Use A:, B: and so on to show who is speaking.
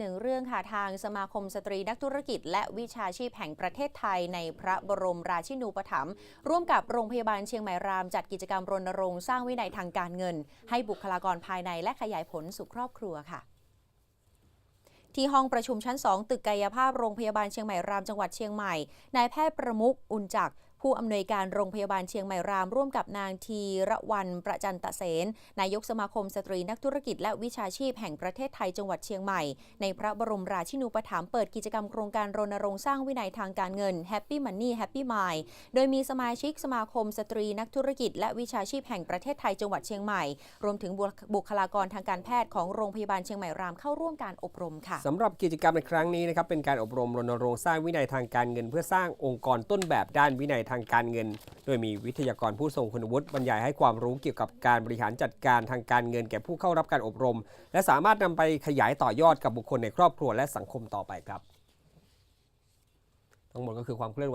A: หนึ่งเรื่องค่ะทางสมาคมสตรีนักธุรกิจ และวิชาชีพแห่งประเทศไทยในพระบรมราชินูปถัมภ์ร่วมกับโรงพยาบาลเชียงใหม่รามจัดกิจกรรมรณรงค์สร้างวินัยทางการเงิน ให้บุคลากรภายในและขยายผลสู่ครอบครัวค่ะที่ห้องประชุมชั้น 2 ตึกกายภาพโรงพยาบาลเชียงใหม่รามจังหวัดเชียงใหม่ นายแพทย์ประมุขอุ่นจักผู้อำนวยการโรงพยาบาลเชียงใหม่ราม ร่วมกับนางทีระวันประจันตะเสนนายกสมาคมสตรีนักธุรกิจและวิชาชีพแห่งประเทศไทยจังหวัดเชียงใหม่ ในพระบรมราชินูปถัมภ์เปิดกิจกรรมโครงการรณรงค์สร้างวินัยทางการเงิน Happy Money Happy Mind โดยมีสมาชิกสมาคมสตรีนักธุรกิจ และวิชาชีพแห่งประเทศไทยจังหวัดเชียงใหม่ รวมถึงบุคลากรทางการแพทย์ของโรงพยาบาลเชียงใหม่รามเข้าร่วมการอบรมค่ะ
B: สำหรับกิจกรรมในครั้งนี้นะครับเป็นการอบรมรณรงค์สร้างวินัยทางการเงิน เพื่อสร้างองค์กรต้นแบบด้านวินัยทางการเงิน โดยมีวิทยากรผู้ทรงคุณวุฒิบรรยายให้ความรู้เกี่ยวกับการบริหารจัดการทางการเงินแก่ผู้เข้ารับการอบรม และสามารถนำไปขยายต่อยอดกับบุคคลในครอบครัวและสังคมต่อไปครับ ทั้งหมดก็คือความเคลื่อนไหว